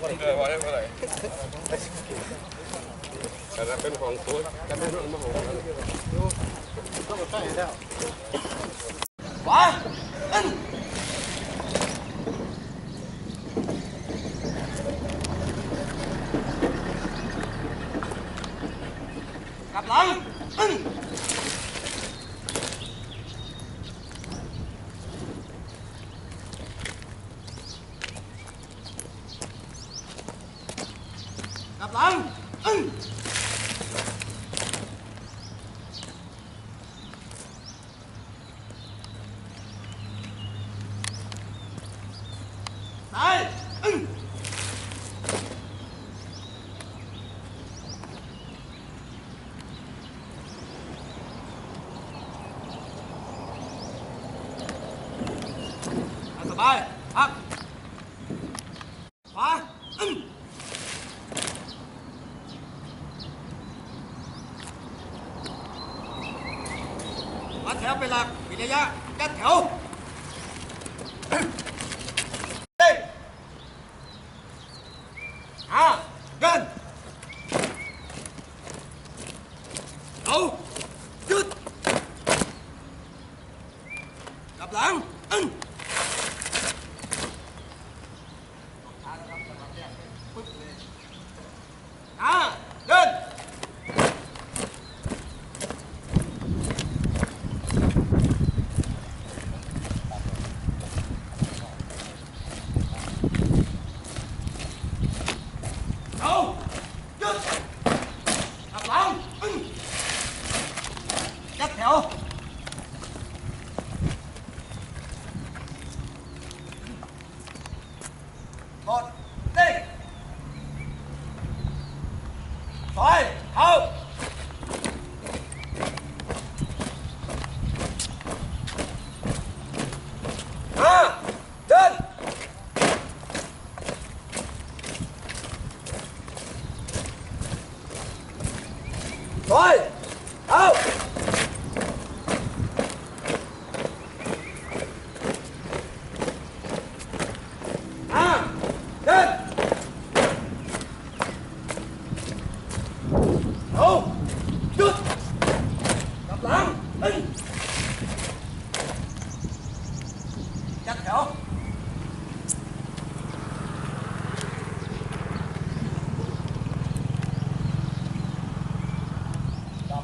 เออว่าได้เท่าไหร่แต่ถ้าเป็นของตัวจะไม่รู้มันของขวาอึ้งกลับหลังอึ้ง กลับหลังอึ้งซ้ายอึ้งเอาสบายพักขวาอึ้ง วัดแถวเป็นห ลักมีระยะยัดแถวเต้นอ่าเดินเอาหยุดกลับหลังอึ้งอ่าเดิน เอาหยุดกลับหลังอึ้งจัดแถวกดเด้งถอยเข้าห้าเดิน เอา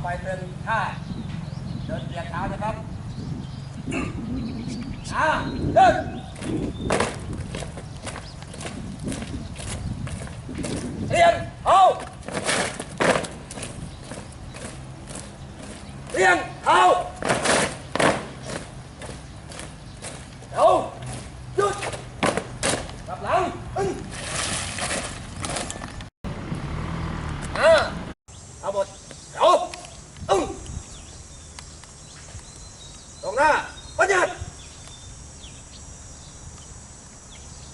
ไปเป็นท่าเดินเหยียดเท้านะครับอ้าเดินเรียงเอาเรียงเอาเดี๋ยวหยุดกลับหลังอึ้งอ่าเอาหมดเดี๋ยวอึ้งตรงหน้าปัญญา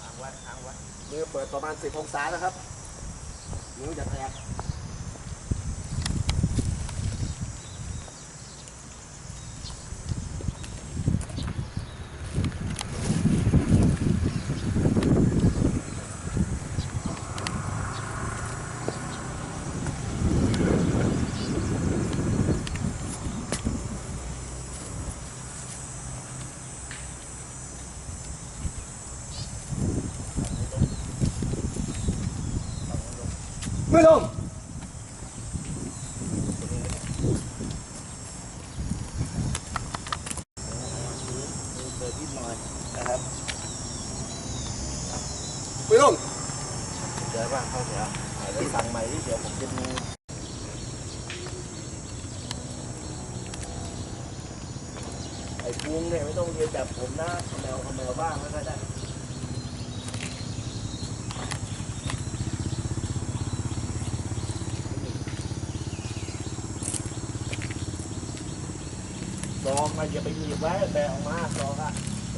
ทางวัดทางวัดมือเประมาณสิบองศานะครับนิ้วจะแตกมือลง เปิดนิดห น่อยนะครับมือลงเดี๋ยวว่างเข้าแถวอ่าเดี๋ยวสั่งใหม่ที่เดี๋ยวผมจะดูไอ้พุงเนี่ยไม่ต้องเรียนแบบผมนะขมวขมวบ้างไม่ค่อยได้ลองมาอย่าไปหยิบไว้แบะออกมาลองอะ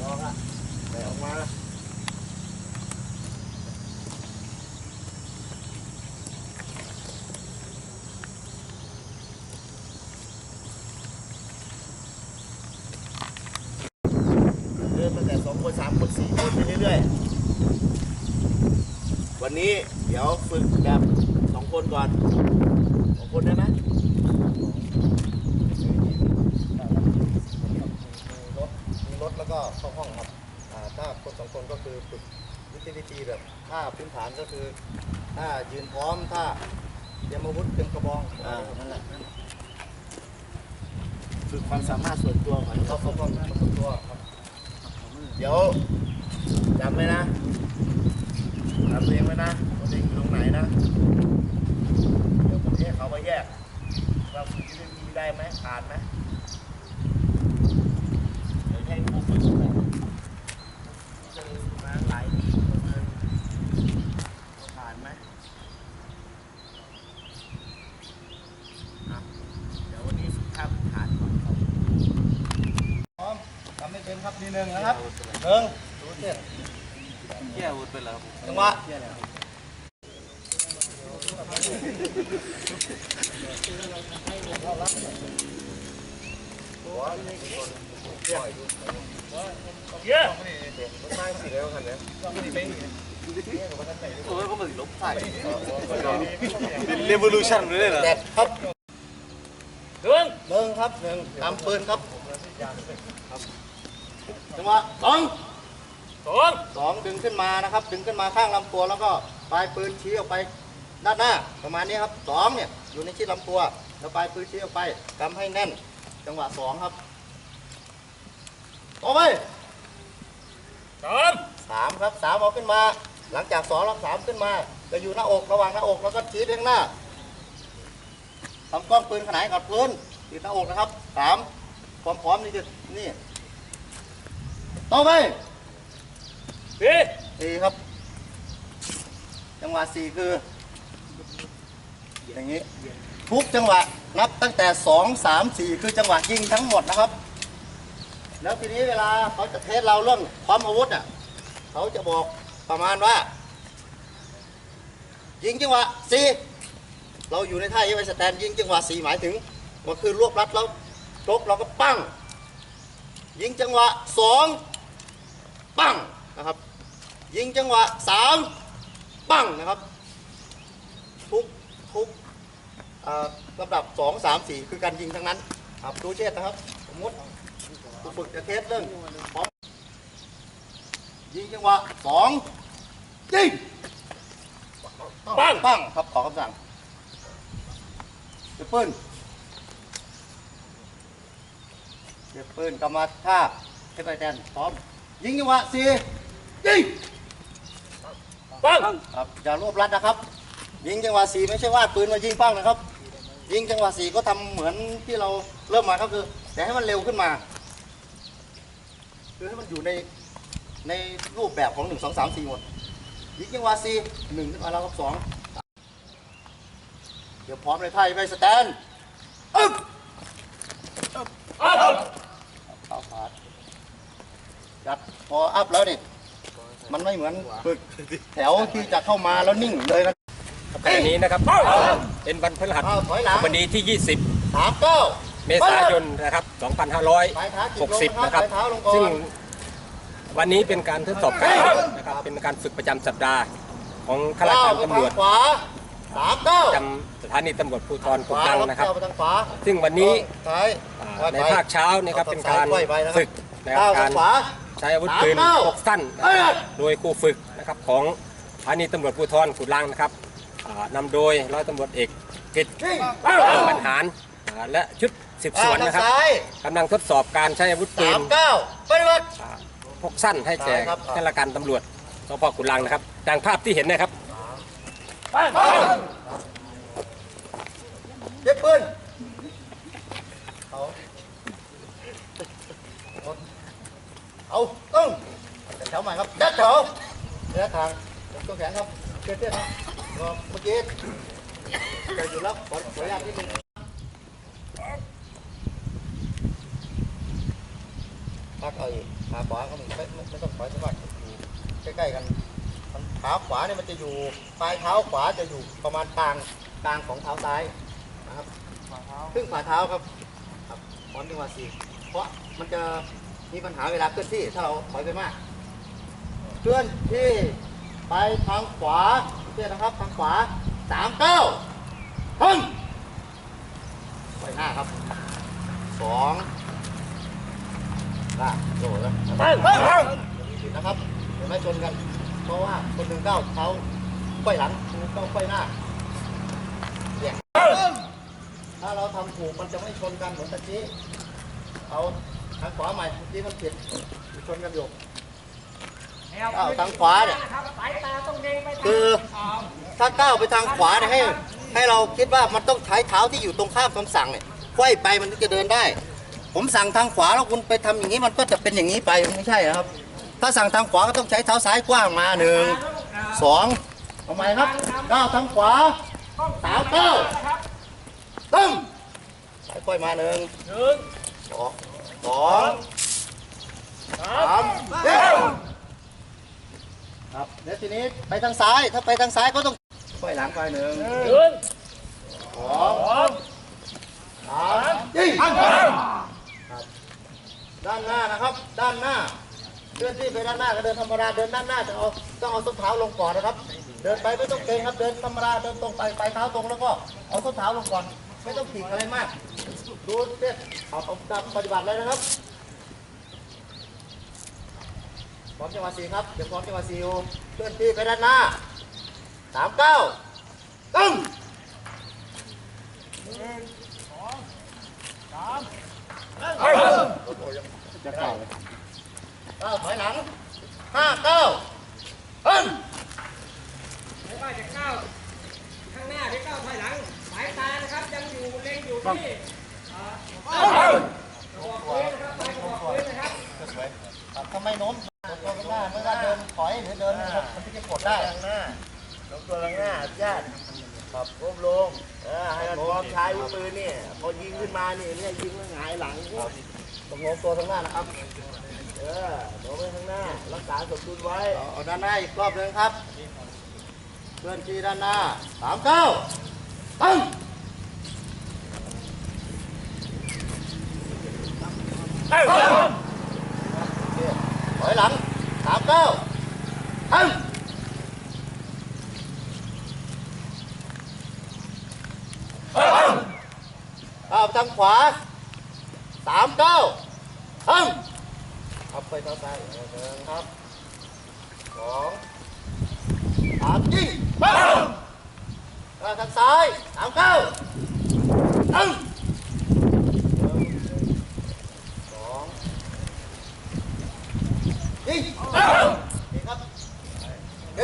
ลองอะแบะออกมาเดินตั้งแต่สองคนสามคนสี่คนไปเรื่อยๆ วันนี้เดี๋ยวฝึกแบบสองคนก่อนสองคนได้ไหมรถมีรถแล้ว ก็เข้าห้องครับอ่าถ้าคนสองคนก็คือฝึกยุทธวิธีแบบท่าพื้นฐานก็คือท่ายืนพร้อมท่าเตรียมอาวุธเตรียมกระบองอ่านั่นแหละฝึกความสามารถส่วนตัวก่อนแล้วก็เข้าฝึกห้องฝึกตัวครับเดี๋ยวจำไว้นะจำตัวเองไว้นะตัวเองอยู่ตรงไหนนะเดี๋ยวผมแยกเขามาแยกว่าฝึกยุทธวิธีได้ไหมผ่านไหมเดี๋ยวให้ครูฝึกหน่อยเจอมาหลายปีประมาณว่าผ่านไหมอะเดี๋ยววันนี้ฝึกท่าพื้นฐานก่อนครับ พร้อมทำให้เป็นครับทีหนึ่งนะครับหนึ่งดูเจ็ด แย่วุฒไปแล้ว จังหวะ เรเวอลูชั่นเลยเหรอแดดครับหนึ่งหนึ่งครับหนึ่งตามปืนครับจังหวะสองสองสองดึงขึ้นมานะครับ ดึงขึ้นมาข้างลำตัวแล้วก็ปลายปืนชี้ออกไปด้านหน้า ประมาณนี้ครับสองเนี่ยอยู่ในชิดลำตัว แล้วปลายปืนชี้ออกไปกำให้แน่น จังหวะสองครับต่อไปสามสามครับสามเอาขึ้นมา หลังจากสองแล้วสามขึ้นมา จะอยู่หน้าอกระหว่างหน้าอกแล้วก็ชี้ไปข้างหน้าทำกล้องปืนขนานกับพื้นติดหน้าอกนะครับสามความพร้อมนี่จะนี่ต่อไปสี่สี่ครับ จังหวะสี่คือ อย่างนี้ ทุกจังหวะ นับตั้งแต่สองสามสี่คือจังหวะยิงทั้งหมดนะครับ แล้วทีนี้เวลาเขาจะเทสเราเรื่องความอาวุธอะเขาจะบอกประมาณว่า ยิงจังหวะสี่เราอยู่ในท่าเอไวสแตนยิงจังหวะสี่หมายถึงว่าคือรวบรัดแล้วชกเราก็ปั้ง ยิงจังหวะสองปั้งนะครับ ยิงจังหวะสามปั้งนะครับ ทุกทุก ลำดับสองสามสี่คือการยิงทั้งนั้น ครับดูเชษนะครับ สมมติผู้ฝึกจะเทสเรื่องพร้อมยิงจังหวะสองยิงปั้งปั้งครับขอคำสั่งเก็บปืนเก็บปืนกำมาท่าเทปไอแทนพร้อม ยิงจังหวะสี่ยิงปั้งครับอย่ารวบรัดนะครับ ยิงจังหวะสี่ไม่ใช่ว่าปืนมายิงปั้งนะครับ ยิงจังหวะสี่ก็ทำเหมือนที่เราเริ่มมาก็คือ แต่ให้มันเร็วขึ้นมา คือให้มันอยู่ในในรูปแบบของหนึ่งสองสามสี่หมดยิงจังหวะสี่หนึ่งขึ้นมาแล้วครับสองเดี๋ยวพร้อมเลยไทยไปสแตนอึ๊บอัพเข้าฟาดจัดพออัพแล้วนี่มันไม่เหมือนฝึกแถวที่จะเข้ามาแล้วนิ่งเลยนะ ขณะนี้นะครับ เป็นวันพฤหัสอ้าวถอยหลังวันนี้ที่สามเก้า20 เมษายนนะครับปลายเท้าจิกลง2560 นะครับปลายเท้าลงก่อนซึ่งวันนี้เป็นการทดสอบการฝึกนะครับ เป็นการฝึกประจำสัปดาห์ของข้าราชก้าการไปตำรวจทางขวาสามเก้าประจำสถานีตำรวจภูธรขกุวาดังแล้วนะครับก้าวไปทางขวาซึ่งวันนี้ซ้ายอ่าค่อยในไปภาคเช้านี่ครับเป็นการค่อยไปนะครับฝึกนะครับก้าวกาทารงขวาใช้อาวุธปืนสามเก้าพกสั้นนะครับโดยครูฝึกนะครับของสถานีตำรวจภูธรกุดังนะครับอ่า นำโดยร้อยตำรวจเอกกิตยิงบรรหารอ่าและชุดสืบสก้าววนทางนะครับซ้ายกำลังทดสอบการใช้อาวุธปืสานมเก้าไปเลยอ่าพกสั้นให้แก่ซ้ายครับข้าราชการตำรวจสพกุลังนะครับดังภาพที่เห็นนะครับเย็บปืนเอาเอาตึ้งแถวใหม่ครับยัดแถวระยะทางตัวแขนครับเตี้ยๆนะรอ เมื่อกี้จะอยู่แล้วขอขออนุญาตนิดนึงพักเอาอีกขาขวาก็ไม่ไม่ไม่ต้องถอยสักพักอยู่ใกล้ๆกันมันขาขวาเนี่ยมันจะอยู่ปลายเท้าขวาจะอยู่ประมาณกลางกลางของเท้าซ้ายนะครับครึ่งฝ่าเท้าครับครับพร้อมจังหวะสี่เพราะมันจะมีปัญหาเวลาเคลื่อนที่ถ้าเราถอยไปมาก เคลื่อนที่ไปทางขวา เพื่อนนะครับทางขวาสามเก้าฮึ่มไปหน้าครับสองลากโดดแล้วผิดนะครับเดี๋ยวไม่ชนกัน เพราะว่าคนหนึ่งเก้าเขาไขว้หลังคนหนึ่งเก้าไขว้หน้าเสี่ยงถ้าเราทำถูกมันจะไม่ชนกันเหมือนตะกี้เอาทางขวาใหม่เมื่อกี้มันผิดชนกันอยู่ เอาทางขวาเนี่ยสายตาต้องเด้งไปทางคือถ้าก้าวไปทางขวาเนี่ยให้ให้เราคิดว่ามันต้องใช้เท้าที่อยู่ตรงข้ามคำสั่งเนี่ยไขว้ไปมันถึงจะเดินได้ ผมสั่งทางขวาแล้วคุณไปทำอย่างนี้มันก็จะเป็นอย่างนี้ไปมันไม่ใช่นะครับ ถ้าสั่งทางขวาก็ต้องใช้เท้าซ้ายกว้างมาหนึ่งสองเอาใหม่ครับก้าวทางขวาสามเก้าตึ้งค่อยๆมาหนึ่งสองสองสามเร็ว ครับเดี๋ยวทีนี้ไปทางซ้ายถ้าไปทางซ้ายก็ต้องค่อยหลังไปหนึ่งสองสามยิงครับด้านหน้านะครับ ด้านหน้าเคลื่อนที่ไปด้านหน้าก็เดินธรรมดาเดินด้านหน้าจะเอาต้องเอาส้นเท้าลงก่อนนะครับ เดินไปไม่ต้องเกรงครับเดินธรรมดาเดินตรงไปไปเท้าตรงแล้วก็เอาส้นเท้าลงก่อน ไม่ต้องขีดอะไรมากดูเด็เอาเอาตามปฏิบัติเลยนะครับ พร้อมจังหวะสี่ครับเดี๋ยวพร้อมจังหวะสี่อยู่เคลื่อนที่ไปด้านหน้าสามเก้าตึ้งจะเก้าเลยเก้าถอยหลังห้าเก้าตึ้งไม่ว่าจะก้าวข้างหน้าหรือก้าวถอยหลังสายตานะครับยังอยู่เล็งอยู่ที่อ่าตัวพื้นนะครับไปตัวพื้นนะครับครับทำไหรือเดินมันที่จะกดได้ข้างหน้าลงตัวข้างหน้าญาติปรับก้มลงเออให้มันพร้อมใช้อาวุธปืนนี่พอยิงขึ้นมานี่เนี่ยยิงแล้วหงายหลังต้องโน้มตัวข้างหน้านะครับเออโน้มไปข้างหน้ารักษาสมดุลไว้เอาเอาด้านหน้าอีกรอบหนึ่งครับเคลื่อนที่ด้านหน้าสามเก้าตึ้งถอยหลังสามเก้า ตึ้งเอาทางขวาสามเก้าตึ้งเอาไปท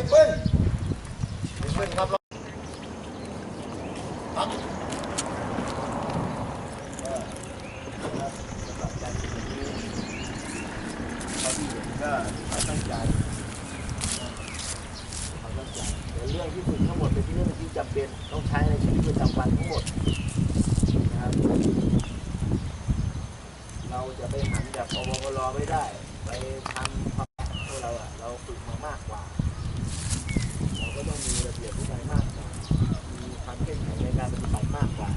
ปังทางซ้ายสามเปิ้ลแอปเปืนเบปืนครับครับ ก็ตั้งใจเขาตั้งใจแต่เรื่องที่ฝึกทั้งหมดเป็นเรื่องที่จำเป็นต้องใช้ในชีวิตประจำวันทั้งหมดนะครับเราจะไปหันแบบอบกรไม่ได้ ไปทำความพวกเราอะเราฝึกมามากกว่า เราก็ต้องมีระเบียบวินัยมากกว่ามีความเข้มแข็งในการปฏิบัติมากกว่า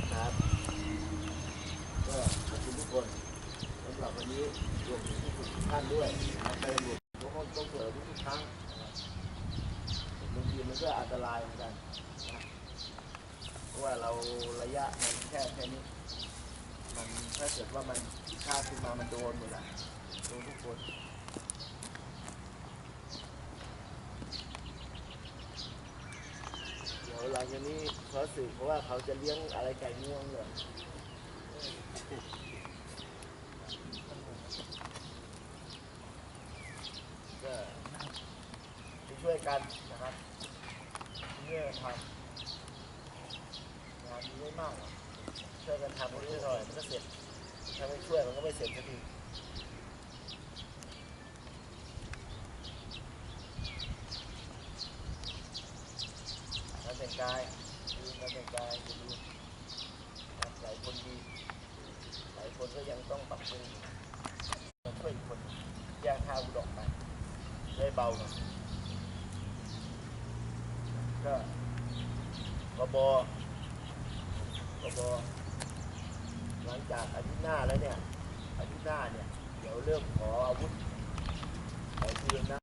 นะครับก็ขอบคุณทุกคนสำหรับวันนี้รวมถึงผู้ฝึกทุกท่านด้วยนะครับไปรวมทุกคน ต้องเกิดทุกครั้งบางทีมันก็อันตรายเหมือนกันเพราะว่าเราระยะมันแค่แค่นี้ มันถ้าเกิดว่ามันคาดขึ้นมามันโดนหมดละโดนทุกคนเดี๋ยวหลังจากนี้เขาสืบเพราะว่าเขาจะเลี้ยงอะไรไก่งวงเลยก็ช่วย กันนะครับช่วยกันทำงานมีไม่มากช่วยกันทำเรื่อยๆมันก็เสร็จถ้าไม่ช่วยมันก็ไม่เสร็จสักทีการแต่งกายดูการแต่งกายจะดูหลายคนดีหลายคนก็ยังต้องปรับปรุงช่วยคนแยกข้าวอุดอกไปได้เบาหน่อย ก็กบกบหลังจากอาทิตย์หน้าแล้วเนี่ยอาทิตย์หน้าเนี่ย เดี๋ยวเริ่มขออาวุธขอปืนนะ